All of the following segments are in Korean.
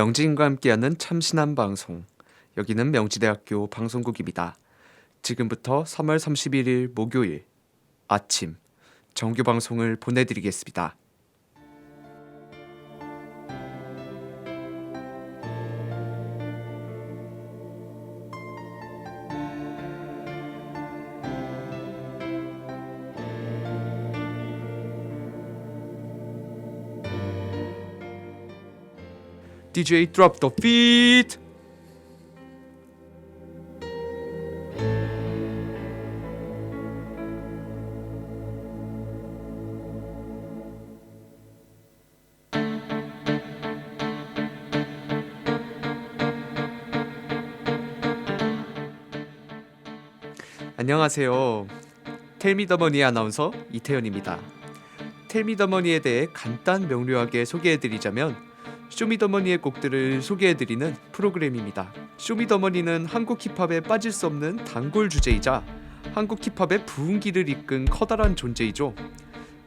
명진과 함께하는 참신한 방송 여기는 명지대학교 방송국입니다. 지금부터 3월 31일 목요일 아침 정규 방송을 보내드리겠습니다. DJ drop the beat. 안녕하세요. 텔미더머니 아나운서 이태현입니다. 텔미더머니에 대해 간단 명료하게 소개해드리자면 쇼미더머니의 곡들을 소개해드리는 프로그램입니다. 쇼미더머니는 한국 힙합에 빠질 수 없는 단골 주제이자 한국 힙합의 부흥기를 이끈 커다란 존재이죠.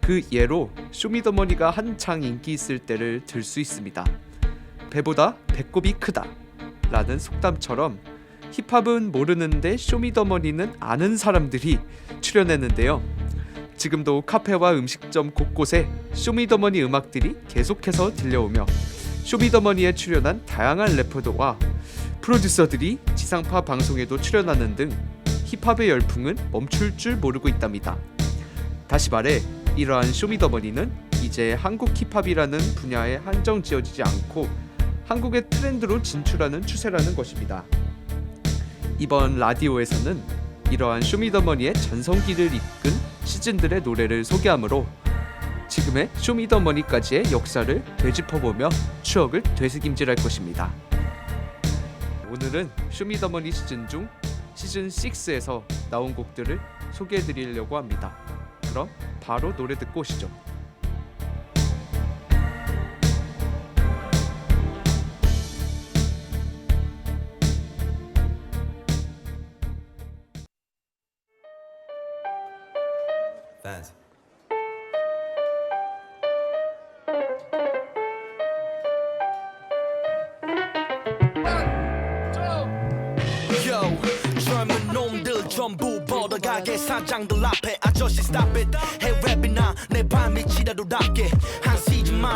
그 예로 쇼미더머니가 한창 인기 있을 때를 들 수 있습니다. 배보다 배꼽이 크다 라는 속담처럼 힙합은 모르는데 쇼미더머니는 아는 사람들이 출연했는데요. 지금도 카페와 음식점 곳곳에 쇼미더머니 음악들이 계속해서 들려오며 쇼미더머니에 출연한 다양한 래퍼들과 프로듀서들이 지상파 방송에도 출연하는 등 힙합의 열풍은 멈출 줄 모르고 있답니다. 다시 말해 이러한 쇼미더머니는 이제 한국 힙합이라는 분야에 한정 지어지지 않고 한국의 트렌드로 진출하는 추세라는 것입니다. 이번 라디오에서는 이러한 쇼미더머니의 전성기를 이끈 시즌들의 노래를 소개하므로 지금의 쇼미더머니까지의 역사를 되짚어보며 추억을 되새김질할 것입니다. 오늘은 쇼미더머니 시즌 중 시즌 6에서 나온 곡들을 소개해드리려고 합니다. 그럼 바로 노래 듣고 오시죠.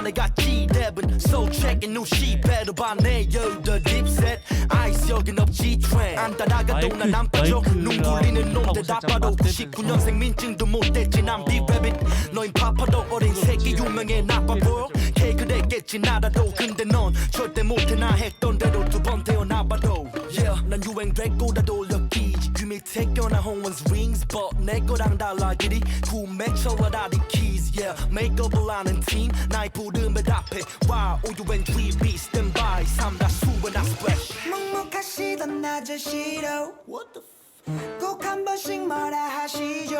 시즌 만에 같이 랩은 soul check new sheet better 봐내 열더 딥셋 아이스 여긴 없지 트렌 안 따라가도 난 안 빠져 눈 굴리는 놈들 다 봐도 99년생 민증도 못 댔지. 난 비랩잇 너흰 파파도 어린 새끼 유명해 나빠 보여? 걔 그랬겠지 나라도. 근데 넌 절대 못해. 나 했던 대로 두 번 태어나봐도. Yeah 난 유행됐고 다 택겨나 홍원's rings but 내 거랑 달라 길이 구매 철라다리 keys yeah. 메이크업을 하는 팀 나의 부름에 답해. Wow 오유엔 TV stand by 삼다 수wen I splash. 묵묵하시던 아저씨로. 꼭한 번씩 뭐라 하시죠.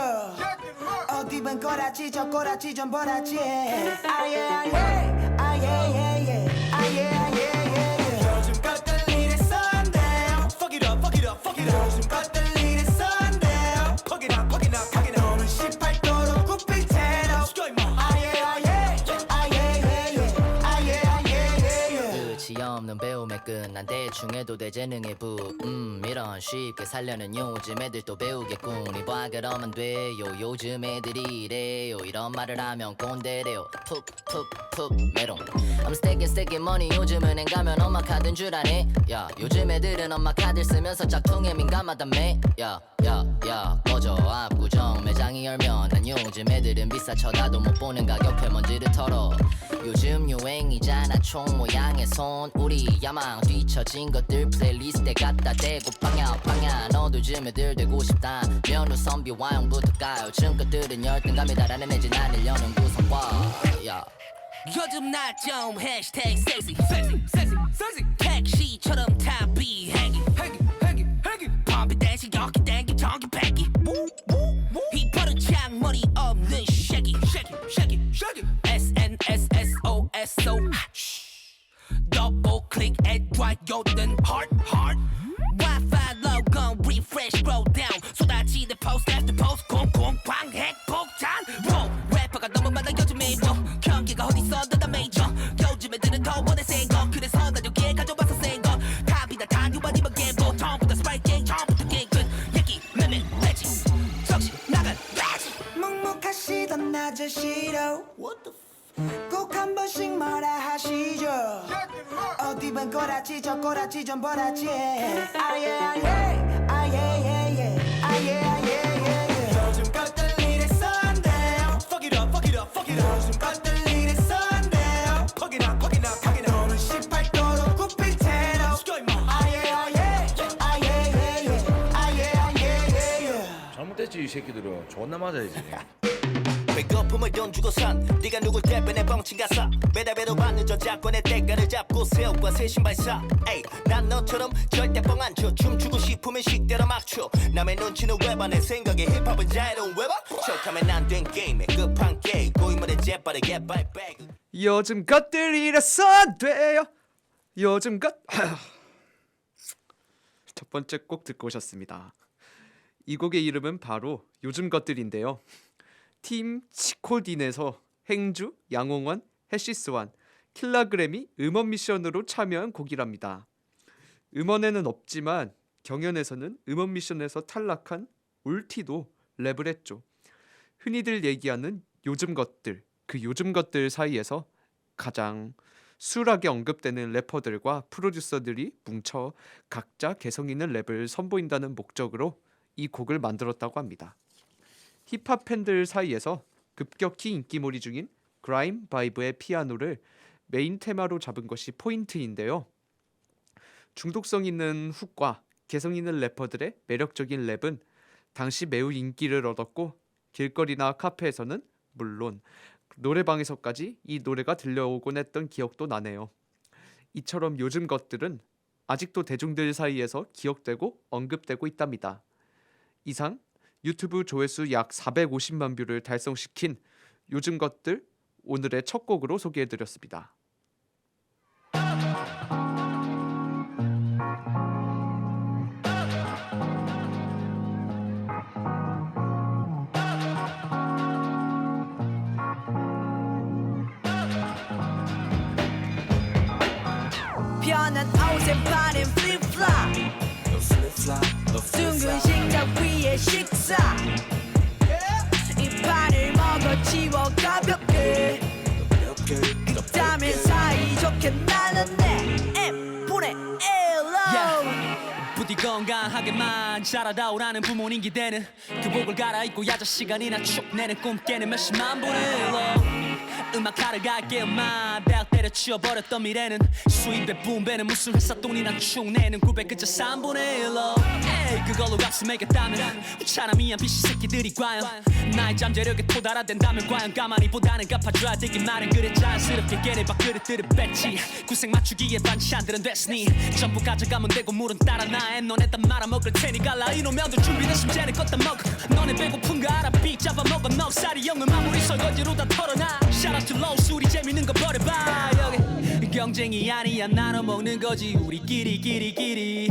어디 본 꼬라지 저 꼬라지 좀 보라지 아예 아예 배움의 끝난 대충 해도 돼 재능의 부음 이런 쉽게 살려는 요즘 애들 또 배우겠군. 이봐 그러면 돼요. 요즘 애들이 이래요. 이런 말을 하면 꼰대래요. 푹푹푹 메롱. I'm stacking stacking money. 요즘 은행 가면 엄마 카드인 줄 아네? 야 요즘 애들은 엄마 카드 쓰면서 짝퉁에 민감하다며? 야야야 꺼져. 압구정 매장이 열면 난 요즘 애들은 비싸 쳐다도 못 보는 가격표 먼지를 털어. 요즘 유행이잖아 총 모양의 손. 우리 야망 뒤처진 것들 플레이리스트에 갖다 대고 방야 방야. 너도 애들 되고 싶다. 면후 선비 와용부터 가요. 층 것들은 열등감이 애지 나를 여는 구성과. 야. 요즘 나좀 해시태그 섹시 섹시 섹시 섹시 택시처럼 탑이 행기 행기 행기 행기. 펌피 댄시 여기 땡기 저기 뺏기. 이 버릇 창머리 없는 쉐기 쉐기 쉐기 쉐기. SNSSOSO 여보 클릭해 좋아요 는 heart heart. Wi-Fi logo refresh scroll down. 쏟아지는 post after post. 공공 광핵 폭탄 wow 래퍼가 너무 많아 요즘에 뭐 경기가 어딨어 너가 메이저 요즘 애들은 더 원해 센거 그래서 난 여기에 가져와서 센거 탑이나 단유 아니면 개보 처음부터 스파이크 게임 처음부터 게임 끝 얘기 매매 매지 정신 나간 매지 묵묵하시던 낮의 시로 꼭 한 번씩 말아 본 꼬라지 저 꼬라지 좀 보라지. 아예 아예 아예 예예. 아예 아예 예예. 요즘 것들 안 돼요. Fuck it up, fuck it up, fuck it up. 요즘 것들 안 돼요. Fuck it up, fuck it up, fuck it up. 너는 18도로 굽힐 테로. Let's go, 임마. 아예 아예 아예 예예. 아예 아예 예예. 잘못됐지 이 새끼들은. 존나 맞아야지 배고픔을 돈 주고 산. 네가 누굴 대변해 뻥친 가사. 매달배도 받는 저작권의 대가를 잡고 새우과 새 신발 사. 에이 난 너처럼 절대 뻥 안 쳐. 춤추고 싶으면 식대로 막춰. 남의 눈치는 내 생각에 힙합은 자유로운 왜봐. 척하면 안 된 게임에 급한 게임. 고인물의 재빠르게 발백 요즘 것들 이래서 안 돼요. 요즘 것. 첫 번째 곡 듣고 오셨습니다. 이 곡의 이름은 바로 요즘 것들인데요. 팀 치코딘에서 행주, 양홍원, 해시스완, 킬라그램이 음원 미션으로 참여한 곡이랍니다. 음원에는 없지만 경연에서는 음원 미션에서 탈락한 울티도 랩을 했죠. 흔히들 얘기하는 요즘 것들, 그 요즘 것들 사이에서 가장 수락에 언급되는 래퍼들과 프로듀서들이 뭉쳐 각자 개성 있는 랩을 선보인다는 목적으로 이 곡을 만들었다고 합니다. 힙합 팬들 사이에서 급격히 인기몰이 중인 그라임 바이브의 피아노를 메인 테마로 잡은 것이 포인트인데요. 중독성 있는 훅과 개성 있는 래퍼들의 매력적인 랩은 당시 매우 인기를 얻었고 길거리나 카페에서는 물론 노래방에서까지 이 노래가 들려오곤 했던 기억도 나네요. 이처럼 요즘 것들은 아직도 대중들 사이에서 기억되고 언급되고 있답니다. 이상 유튜브 조회수 약 450만 뷰를 달성시킨 요즘 것들 오늘의 첫 곡으로 소개해드렸습니다. 편한 옷에 파는 플립플랍 둥근 식탁 위에 식사 사이좋게 나눴네 M분의 1로 부디 건강하게만 자라다 오라는 부모님 기대는 교복을 갈아입고 야자 시간이나 축 내는 꿈 깨는 몇십만 일로 음악하러 갈게 엄마. 대학 때려치워 버렸던 미래는 수입의 분배는 무슨 회사 돈이나 축 내는 900 그저 3분의 1로. 에이 그걸로 값을 매겼다면 우차라미한 비시 새끼들이 과연 나의 잠재력에 도달화된다면 과연 가만히 보다는 갚아줘야 되긴 말은 그래. 자연스럽게 걔네 밥그릇들을 뺐지. 구색 맞추기에 반찬들은 됐으니. 전부 가져가면 되고 물은 따라 나에 너네 다 말아먹을 테니. 갈라 이놈 면도 준비됐으면 쟤네 껐다 먹어. 너네 배고픈 거 알아? 빅 잡아먹어. 넉살이 형은 마무리 설거지로 다 털어놔. Shout out to low 수리 재밌는 거 버려봐 여기 경쟁이 아니야. 나눠 먹는 거지. 우리끼리 끼리끼리.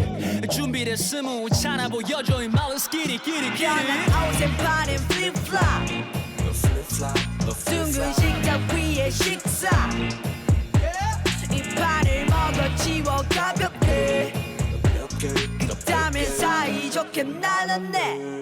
준비됐으면 차나 보여줘. 이 마을 스키리 끼리 옷에 파는 플립플랍 둥근 식탁 위에 식사. 이 판을 먹어 치워 가볍게 땀에 사이좋게 나눴네.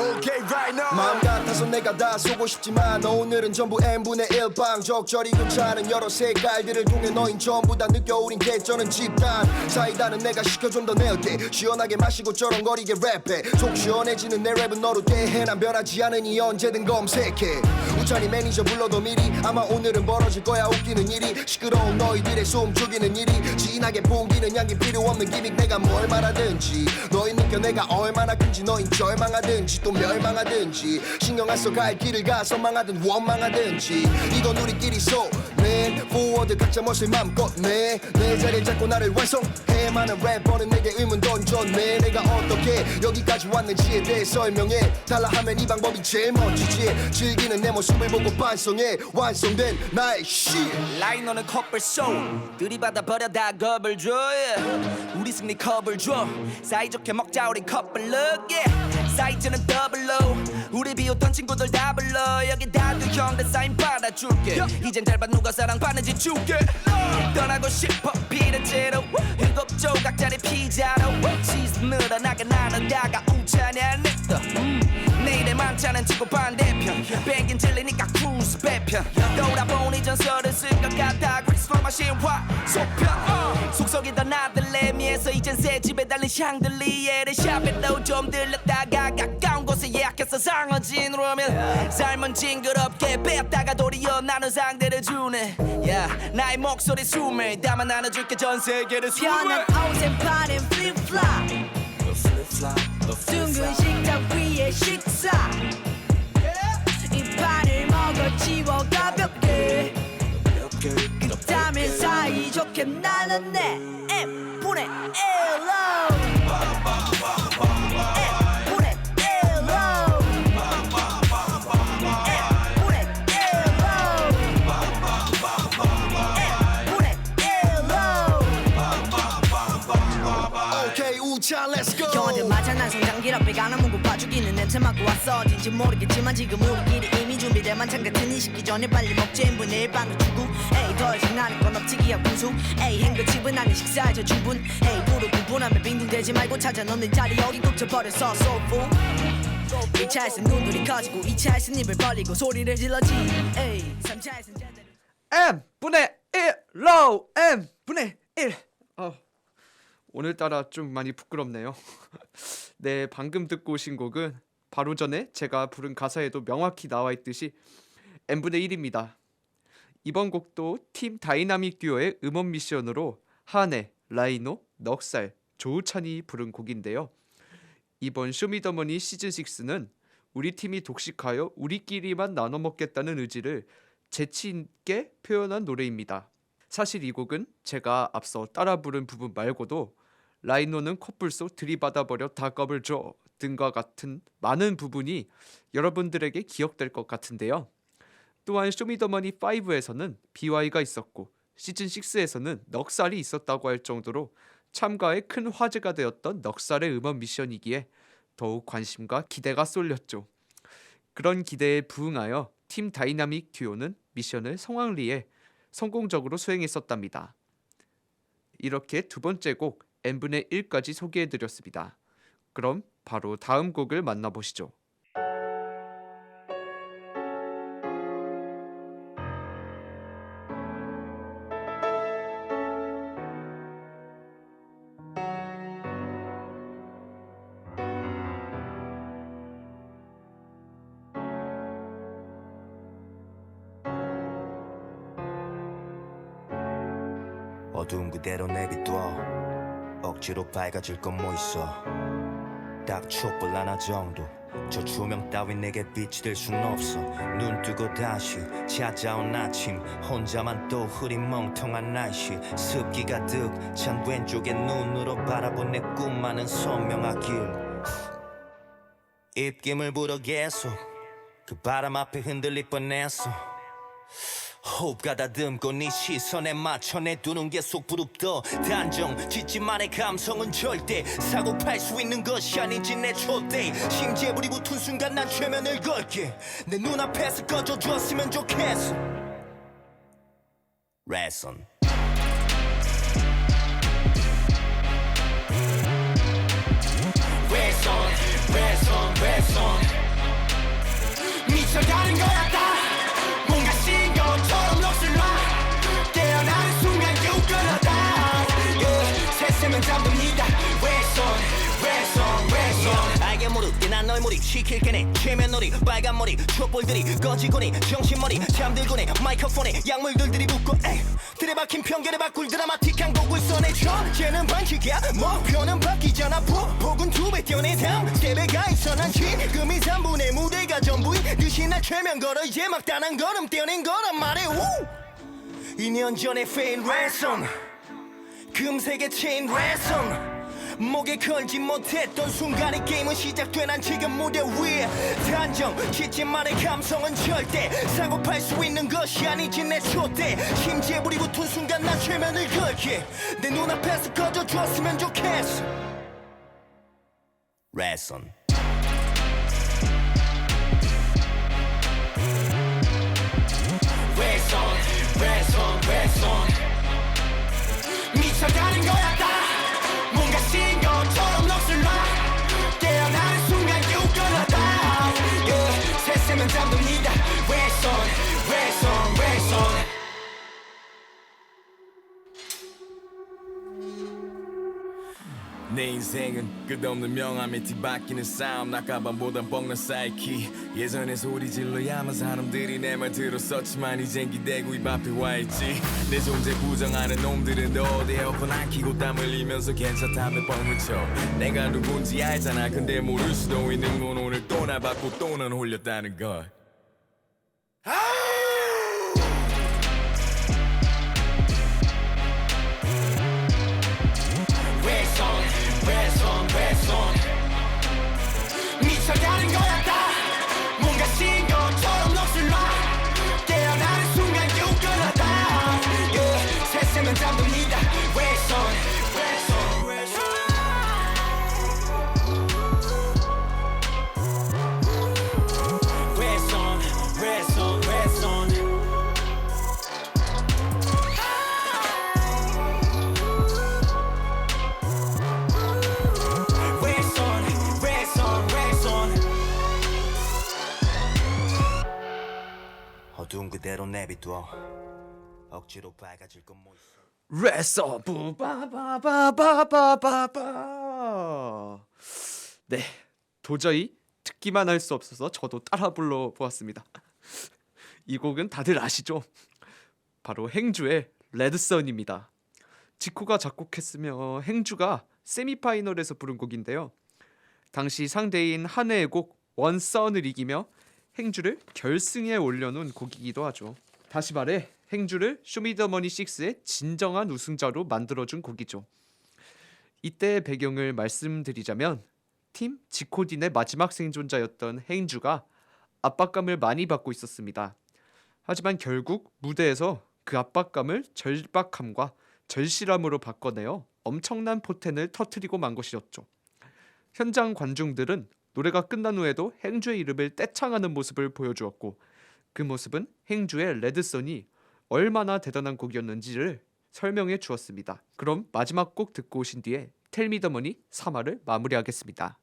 Okay right now. 마음 같아서 내가 다 쏘고 싶지만 오늘은 전부 n분의 1방 적절히 괜찮은 여러 색깔들을 통해 너흰 전부 다 느껴 우린 개쩌는 집단. 사이다는 내가 시켜 좀 더 내어대 시원하게 마시고 쩌렁거리게 랩해. 속 시원해지는 내 랩은 너로 대해. 난 변하지 않으니 언제든 검색해. 우찬이 매니저 불러도 미리. 아마 오늘은 벌어질 거야. 웃기는 일이. 시끄러운 너희들의 숨 죽이는 일이. 진하게 풍기는 향기 필요 없는 기믹. 내가 뭘 말하든 지 너희 느껴 내가 얼마나 큰지 너희 절망하든지 또 멸망하든지 신경 안 써 갈 길을 가서 망하든 원망하든지 이건 우리끼리 소 맨 포워드 각자 멋을 맘껏 내내 자리를 잡고 나를 완성해. 많은 래퍼는 내게 의문 던졌네. 내가 어떻게 여기까지 왔는지에 대해 설명해. 달라 하면 이 방법이 제일 멋지지. 즐기는 내 모습을 보고 반성해. 완성된 나의 shit 라이너는 커플 소 들이받아 버려 다 겁을 줘. yeah. 우리 승리 컵을 줘. 사이좋게 먹자 우린 커플 룩. yeah. 사이즈는 더블로 우리 비웃던 친구들 다 불러. 여기 다들 형들 사인 받아줄게. 이젠 잘 봐 누가 사랑받는지 줄게. 떠나고 싶어 피렌체로 일곱 조각짜리 피자로. 치즈 늘어나게 나는 다가오자냐 냈어 내일의 만찬은 지구 반대편. 뱅긴 질리니까 크루즈 배편 돌아보니 전설을 쓸 것 같아. 크리스마스 신화 속편. 속속이던 아들레미에서 이젠 새 집에 달린 샹들리에를 샵에도 좀 들렸다가 가까운 곳에 예약해서 상어진 로면 삶은 징그럽게 뺐다가 도리어 나는 상대를 주네. 야 나의 목소리 숨을 담아 나눠줄게 전 세계를 편한 옷엔 파는 플립 봐주기는 냄새 맡고 왔어. 어딘지 모르겠지만 지금 우리끼리 이미 준비된 만찬 같은 이 식기 전에 빨리 먹자 인분의 일방을 주고 에이 더 이상 나는 건 없지 기억 분수. 에이 행거집은 아닌 식사에 저 주분. 에이 부르 구분하면 빙빙대지 말고 찾아 넣는 자리 여기 굽혀버렸어. Soulful 1차에서 눈물이 커지고 2차에서 입을 벌리고 소리를 질러지. 에이 3차에서 제대로 M 분의 1로. M 분의 1. 어, 오늘따라 좀 많이 부끄럽네요. 네, 방금 듣고 오신 곡은 바로 전에 제가 부른 가사에도 명확히 나와 있듯이 M 분의 1입니다. 이번 곡도 팀 다이나믹 듀오의 음원 미션으로 한해, 라이노, 넉살, 조우찬이 부른 곡인데요. 이번 쇼미더머니 시즌 6는 우리 팀이 독식하여 우리끼리만 나눠 먹겠다는 의지를 재치 있게 표현한 노래입니다. 사실 이 곡은 제가 앞서 따라 부른 부분 말고도 라이노는 컵불소 들이받아 버려 다 껍을 줘 등과 같은 많은 부분이 여러분들에게 기억될 것 같은데요. 또한 쇼미더머니 5에서는 BY가 있었고 시즌 6에서는 넉살이 있었다고 할 정도로 참가에 큰 화제가 되었던 넉살의 음원 미션이기에 더욱 관심과 기대가 쏠렸죠. 그런 기대에 부응하여 팀 다이나믹 듀오는 미션을 성황리에 성공적으로 수행했었답니다. 이렇게 두 번째 곡 n분의 1까지 소개해드렸습니다. 그럼 바로 다음 곡을 만나보시죠. 어두운 그대로 내비둬 억지로 밝아질 건 뭐 있어. 딱 촛불 하나 정도. 저 조명 따윈 내게 빛이 될순 없어. 눈 뜨고 다시 찾아온 아침. 혼자만 또 흐린 멍텅한 날씨. 습기 가득 찬 왼쪽의 눈으로 바라본 내 꿈만은 선명하길. 입김을 불어 계속 그 바람 앞에 흔들릴 뻔했어 호흡 가다듬고 네 시선에 맞춰 내두는 게 속부릅도 단정 짓지만의 감성은 절대 사고 팔 수 있는 것이 아니지 내 촛대. 심지에 불이 붙은 순간 난 최면을 걸게. 내 눈앞에서 꺼져줬으면 좋겠어. 레슨 난널 몰입시킬 게네 최면놀이 빨간 머리 촛불들이 꺼지고니 정신머리 잠들고니 마이크폰에 약물들들이 붙고 에이. 들이박힌 편견에 바꿀 드라마틱한 곡을 써내줘 쟤는 반칙이야 목표는 바뀌잖아. 폭은 두배 뛰어내 다음 세배가 있어 난 지금 이 3분의 무대가 전부인 듯이 날 최면 걸어 이제 막 단한 걸음 뛰어낸 거란 말해 우! 2년 전에 fail ransom. 금색의 체인 ransom 목에 걸지 못했던 순간에 게임은 시작돼. 난 지금 무대 위에 단정 짓지만의 감성은 절대 사고 팔 수 있는 것이 아니지. 내 촛대 심지에 불이 붙은 순간 난 최면을 걸게 내 눈앞에서 꺼져줬으면 좋겠어. 레슨 and tap the 내 인생은 끝없는 명암에 뒤바뀌는 싸움. 낙가방보단 뻥난 사이키. 예전에 소리 질러야만 사람들이 내 말 들었었지만 이젠 기대고 입 앞에 와있지. 내 존재 부정하는 놈들은 어디 에어컨 안 켜고 땀 흘리면서 괜찮다며 뻥을 쳐. 내가 누군지 알잖아. 근데 모를 수도 있는 건 오늘 또날 받고 또넌 홀렸다는 걸 억지로 밝아질 건뭐 있어? 레서 부바바바바바바 네 도저히 듣기만 할 수 없어서 저도 따라 불러 보았습니다. 이 곡은 다들 아시죠? 바로 행주의 레드선입니다. 지코가 작곡했으며 행주가 세미파이널에서 부른 곡인데요. 당시 상대인 한해의 곡 원선을 이기며 행주를 결승에 올려놓은 곡이기도 하죠 다시 말해 행주를 쇼미더머니 6의 진정한 우승자로 만들어준 곡이죠. 이때의 배경을 말씀드리자면 팀 지코딘의 마지막 생존자였던 행주가 압박감을 많이 받고 있었습니다. 하지만 결국 무대에서 그 압박감을 절박함과 절실함으로 바꿔내어 엄청난 포텐을 터트리고 만 것이었죠. 현장 관중들은 노래가 끝난 후에도 행주의 이름을 떼창하는 모습을 보여주었고 그 모습은 행주의 레드선이 얼마나 대단한 곡이었는지를 설명해 주었습니다. 그럼 마지막 곡 듣고 오신 뒤에 텔미더머니 3화를 마무리하겠습니다.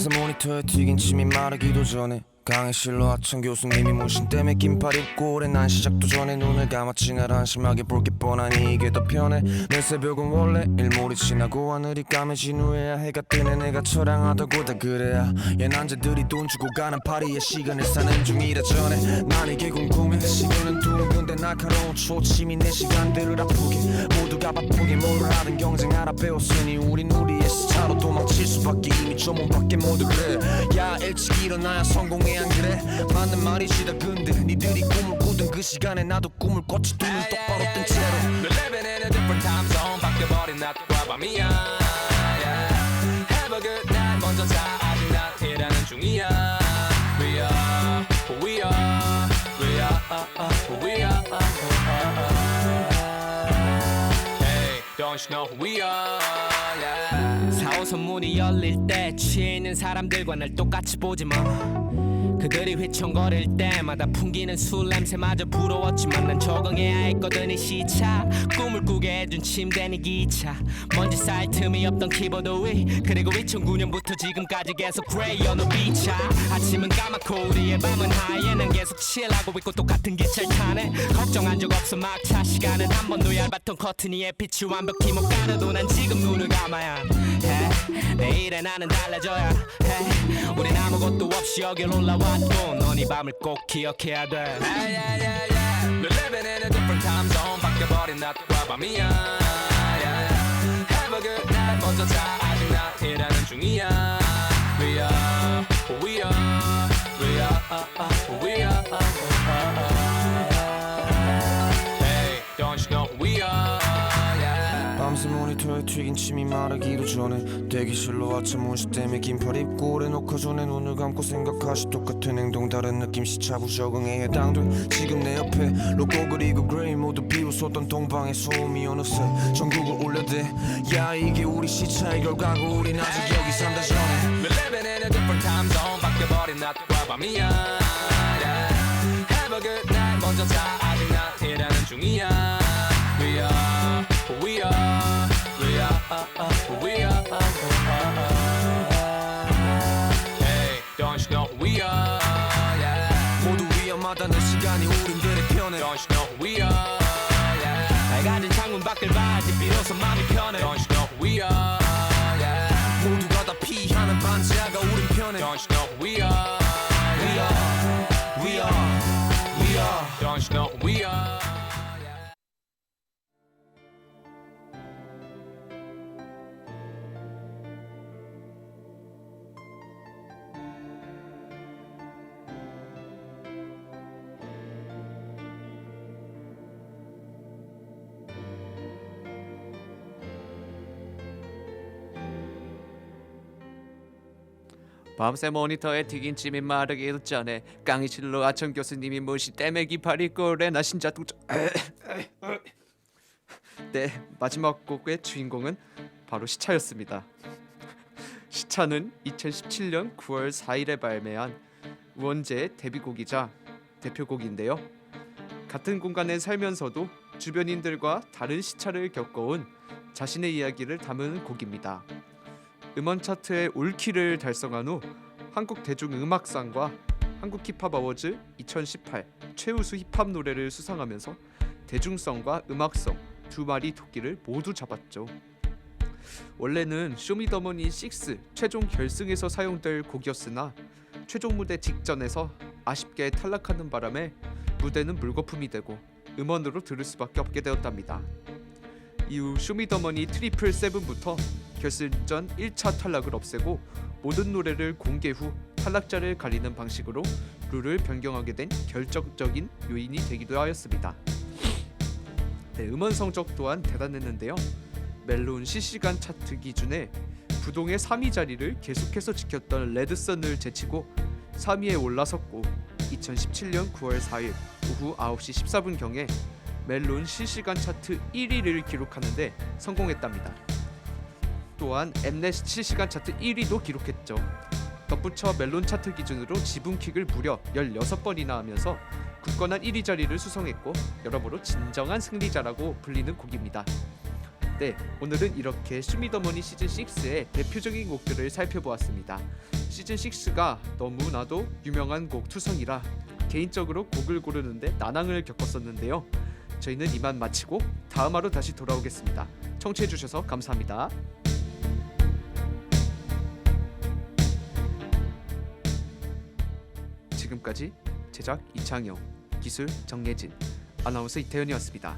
밤새 모니터에 튀긴 침이 마르기도 전에 강의실로 하천 교수님이 모신 때문에 긴팔 입고 오래 난 시작도 전에 눈을 감았지 날 한심하게 볼 게 뻔하니 이게 더 편해. 내 새벽은 원래 일몰이 지나고 하늘이 까매진 후에야 해가 뜨네. 내가 처량하다고 다 그래야. 얘 남자들이 돈 주고 가는 파리에 시간을 사는 중이라 전에 난 이게 궁금해. 시계는 둥근데 날카로운 초침이 내 시간들을 아프게 모두가 바쁘게 뭘 하든 경쟁하라 배웠으니 우린 우리의 스타로 도망칠 수밖에 이미 조문 밖에 모두 그래. 야 일찍 일어나야 성공해 안 그래? 맞는 말이지 다 근데 니들이 꿈을 꾸던 그 시간에 나도 꿈을 꿨지. 눈을 똑바로 뜬 채로. We're living in a different time zone. 바뀌어버린 낮과 밤이야 yeah. Have a good night. 먼저 자 아직 난 일하는 중이야. We are we are. We are who we are Are yeah. 4호선 문이 열릴 때 취해 있는 사람들과 날 똑같이 보지 마 그들이 휘청거릴 때마다 풍기는 술 냄새마저 부러웠지만 난 적응해야 했거든 이 시차. 꿈을 꾸게 해준 침대니 기차. 먼지 쌓일 틈이 없던 키보드 위. 그리고 2009년부터 지금까지 계속 그레이 어느 비차. 아침은 까맣고 우리의 밤은 하얘 난 계속 칠하고 있고 똑같은 기차를 타네. 걱정한 적 없어 막차 시간은 한 번도 얇았던 커튼 위에 빛이 완벽히 못 가려도 난 지금 눈을 감아야 해 내일의 나는 달라져야 해 우린 아무것도 없이 여길 올라왔고 넌이 밤을 꼭 기억해야 돼 yeah, yeah, yeah, yeah. We're living in a different time zone 바뀌어버린 낮과 밤이야 yeah. Have a good night 먼저 자 아직 난 일하는 중이야 We are we are We are who we are 모니터에 튀긴 침이 마르기도 전에 대기실로 아침 온시 때문에 긴팔 입고 오래 놓고 전에 눈을 감고 생각하시 똑같은 행동 다른 느낌 시차부 적응에 해당돼 지금 내 옆에 로고 그리고 그레이 모두 비웃었던 동방의 소음이 어느새 전국을 울려대. 야 이게 우리 시차의 결과고 우린 아직 여기 산다 전에. We're different time zone 바뀌어버린 낮과 밤이야. Have a good night. 먼저 자 아직 난 일하는 중이야. We are. Hey, don't you know we are? Yeah. 모두 위험하다는 시간이 우린들의 편에 Don't you know we are? Yeah. 밝아진 창문 밖을 봐야지 비로소 마음이 편해. Don't you know we are? Yeah. 모두가 다 피하는 반지하가 우린 편에 Don't you know we are? We are We are We are Don't you know we are? 밤새 모니터에 튀긴 찜이 마르기도 전에 강의실로 아청 교수님이 무시 떼매기 파리 꼴에나 신자 뚝 네, 마지막 곡의 주인공은 바로 시차였습니다. 시차는 2017년 9월 4일에 발매한 우원재의 데뷔곡이자 대표곡인데요. 같은 공간에 살면서도 주변인들과 다른 시차를 겪어온 자신의 이야기를 담은 곡입니다. 음원 차트의 올킬을 달성한 후 한국 대중음악상과 한국 힙합 어워즈 2018 최우수 힙합 노래를 수상하면서 대중성과 음악성 두 마리 토끼를 모두 잡았죠. 원래는 쇼미더머니 6 최종 결승에서 사용될 곡이었으나 최종 무대 직전에서 아쉽게 탈락하는 바람에 무대는 물거품이 되고 음원으로 들을 수밖에 없게 되었답니다. 이후 쇼미더머니 트리플 세븐부터 결승전 1차 탈락을 없애고 모든 노래를 공개 후 탈락자를 가리는 방식으로 룰을 변경하게 된 결정적인 요인이 되기도 하였습니다. 네, 음원 성적 또한 대단했는데요. 멜론 실시간 차트 기준에 부동의 3위 자리를 계속해서 지켰던 레드선을 제치고 3위에 올라섰고 2017년 9월 4일 오후 9시 14분경에 멜론 실시간 차트 1위를 기록하는데 성공했답니다. 또한 엠넷 실시간 차트 1위도 기록했죠. 덧붙여 멜론 차트 기준으로 지분킥을 무려 16번이나 하면서 굳건한 1위 자리를 수성했고 여러모로 진정한 승리자라고 불리는 곡입니다. 네, 오늘은 이렇게 쇼미더머니 시즌 6의 대표적인 곡들을 살펴보았습니다. 시즌 6가 너무나도 유명한 곡 투성이라 개인적으로 곡을 고르는데 난항을 겪었었는데요. 저희는 이만 마치고 다음 화로 다시 돌아오겠습니다. 청취해 주셔서 감사합니다. 지금까지 제작 이창용, 기술 정예진, 아나운서 이태현이었습니다.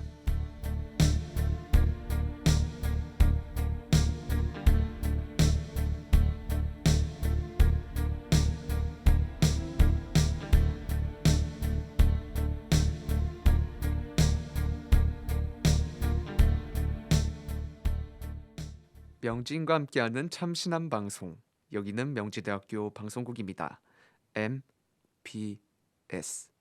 명진과 함께하는 참신한 방송. 여기는 명지대학교 방송국입니다. M PS